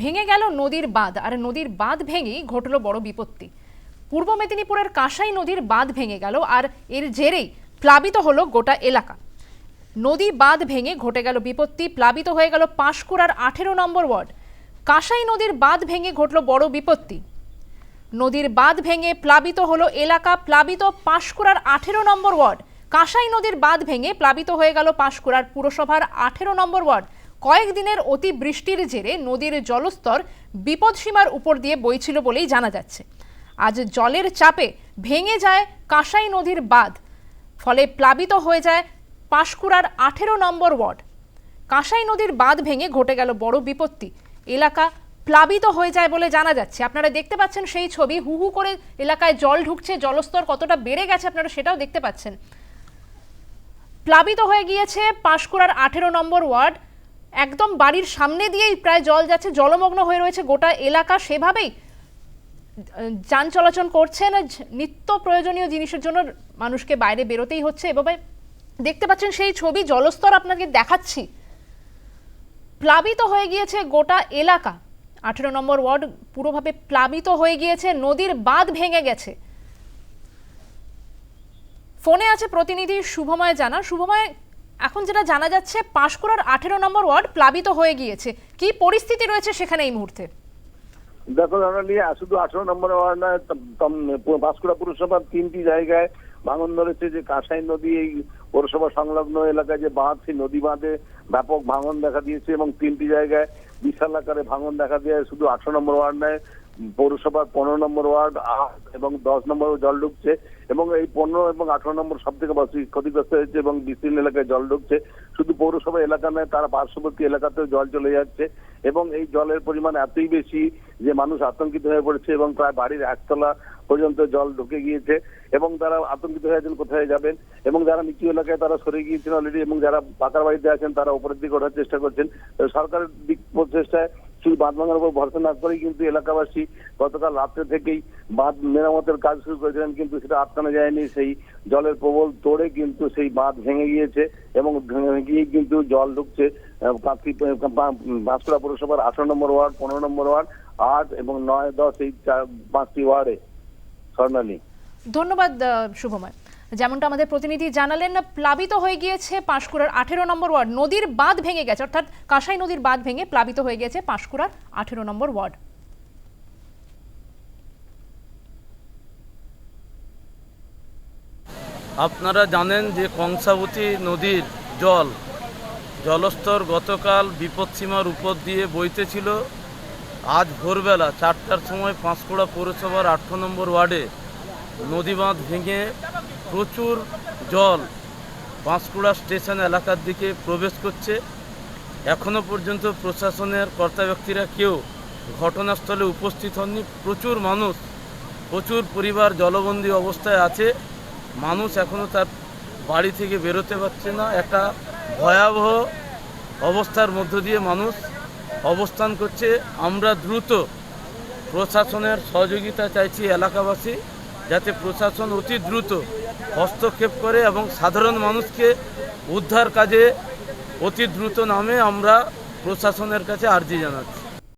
ভেঙে গেল নদীর বাঁধ, আর নদীর বাঁধ ভেঙেই ঘটল বড় বিপত্তি। পূর্ব মেদিনীপুরের কাঁসাই নদীর বাঁধ ভেঙে গেল, আর এর জেরেই প্লাবিত হলো গোটা এলাকা। নদী বাঁধ ভেঙে ঘটে গেল বিপত্তি, প্লাবিত হয়ে গেল পাঁশকুড়ার আঠেরো নম্বর ওয়ার্ড। কাঁসাই নদীর বাঁধ ভেঙে ঘটল বড় বিপত্তি। নদীর বাঁধ ভেঙে প্লাবিত হলো এলাকা, প্লাবিত পাঁশকুড়ার আঠেরো নম্বর ওয়ার্ড। কাঁসাই নদীর বাঁধ ভেঙে প্লাবিত হয়ে গেল পাঁশকুড়ার পুরসভার আঠেরো নম্বর ওয়ার্ড। কয়েকদিনের অতি বৃষ্টির জেরে নদীর জলস্তর বিপদসীমার উপর দিয়ে বইছিল বলেই জানা যাচ্ছে। আজ জলের চাপে ভেঙে যায় কাঁসাই নদীর বাঁধ, ফলে প্লাবিত হয়ে যায় পাঁশকুড়ার আঠেরো নম্বর ওয়ার্ড। কাঁসাই নদীর বাঁধ ভেঙে ঘটে গেল বড় বিপত্তি। এলাকা প্লাবিত হয়ে যায় বলে জানা যাচ্ছে। আপনারা দেখতে পাচ্ছেন সেই ছবি, হু হু করে এলাকায় জল ঢুকছে, জলস্তর কতটা বেড়ে গেছে আপনারা সেটাও দেখতে পাচ্ছেন। প্লাবিত হয়ে গিয়েছে পাঁশকুড়ার আঠেরো নম্বর ওয়ার্ড। একদম বাড়ির সামনে দিয়েই প্রায় জল যাচ্ছে, জলমগ্ন হয়ে রয়েছে গোটা এলাকা। সেভাবেই যান চলাচল করছে না নিত্য প্রয়োজনীয় জিনিসের জন্য মানুষকে বাইরে বেরোতেই হচ্ছে। এভাবে দেখতে পাচ্ছেন সেই ছবি, জলস্তর আপনাকে দেখাচ্ছি। প্লাবিত হয়ে গিয়েছে গোটা এলাকা। আঠেরো নম্বর ওয়ার্ড পুরোভাবে প্লাবিত হয়ে গিয়েছে, নদীর বাঁধ ভেঙে গেছে। ফোনে আছে প্রতিনিধি শুভময় জানা। শুভময় এখন যেটা জানা যাচ্ছে, পাঁশকুড়ার আঠেরো নম্বর ওয়ার্ড প্লাবিত হয়ে গিয়েছে। কি পরিস্থিতি রয়েছে সেখানে এই মুহূর্তে? দেখো দাঁড়ালি শুধু আঠেরো নম্বর ওয়ার্ড নয় পাঁশকুড়া পুরসভার তিনটি জায়গায় ভাঙন ধরেছে, যে কাঁসাই নদী, এই পৌরসভা সংলগ্ন এলাকায় যে বাঁধ সেই নদী বাঁধে ব্যাপক ভাঙন দেখা দিয়েছে এবং তিনটি জায়গায় বিশাল আকারে ভাঙন দেখা দিয়ে শুধু আঠারো নম্বর ওয়ার্ড নয় পৌরসভার পনেরো নম্বর ওয়ার্ড এবং দশ নম্বরও জল ঢুকছে, এবং এই পনেরো এবং আঠারো নম্বর সব থেকে ক্ষতিগ্রস্ত হয়েছে এবং বিস্তীর্ণ এলাকায় জল ঢুকছে। শুধু পৌরসভা এলাকা নয়, তারা পার্শ্ববর্তী এলাকাতেও জল চলে যাচ্ছে, এবং এই জলের পরিমাণ এতই বেশি যে মানুষ আতঙ্কিত হয়ে পড়েছে, এবং প্রায় বাড়ির একতলা পর্যন্ত জল ঢুকে গিয়েছে, এবং তারা আতঙ্কিত হয়ে আছেন, কোথায় যাবেন, এবং যারা নিচু এলাকায় তারা সরে গিয়েছেন অলরেডি এবং যারা পাকার বাড়িতে আছেন, তারা উপরের দিকে ওঠার চেষ্টা করছেন। সরকারের দিক প্রচেষ্টায় শুধু বাঁধ ভাঙার উপর ভরসা না করেই কিন্তু এলাকাবাসী গতকাল রাত্রে থেকেই বাঁধ মেরামতের কাজ শুরু করেছিলেন, কিন্তু সেটা আটকানো যায়নি। সেই জলের প্রবল তোড়ে কিন্তু সেই বাঁধ ভেঙে গিয়েছে এবং ভেঙে গিয়ে কিন্তু জল ঢুকছে পাঁচটি বাঁশকুড়া পৌরসভার আঠারো নম্বর ওয়ার্ড, পনেরো নম্বর ওয়ার্ড, আট এবং নয় দশ এই পাঁচটি ওয়ার্ডে স্বর্ণালী। ধন্যবাদ শুভময়। যেমনটা আমাদের প্রতিনিধি জানালেন, প্লাবিত হয়ে গিয়েছে পাঁশকুড়ার আঠেরো নম্বর ওয়ার্ড। নদীর বাঁধ ভেঙে গেছে, অর্থাৎ কাঁসাই নদীর বাঁধ ভেঙে প্লাবিত হয়ে গেছে পাঁশকুড়ার আঠেরো নম্বর ওয়ার্ড। আপনারা জানেন যে কংসাবতী নদীর জল, জলস্তর গতকাল বিপদসীমার উপর দিয়ে বইতে ছিল। আজ ভোরবেলা চারটার সময় পাঁশকুড়া পৌরসভার আঠারো নম্বর ওয়ার্ডে নদী বাঁধ ভেঙে প্রচুর জল পাঁশকুড়া স্টেশন এলাকার দিকে প্রবেশ করছে। এখনও পর্যন্ত প্রশাসনের কর্তা ব্যক্তিরা কেউ ঘটনাস্থলে উপস্থিত হননি। প্রচুর মানুষ, প্রচুর পরিবার জলবন্দী অবস্থায় আছে। মানুষ এখনও তার বাড়ি থেকে বেরোতে পারছে না। একটা ভয়াবহ অবস্থার মধ্য দিয়ে মানুষ অবস্থান করছে। আমরা দ্রুত প্রশাসনের সহযোগিতা চাইছি এলাকাবাসী। যাতে প্রশাসন অতি দ্রুত হস্তক্ষেপ করে এবং সাধারণ মানুষকে উদ্ধার কাজে অতি দ্রুত নামে আমরা প্রশাসনের কাছে আর্জি জানাচ্ছি।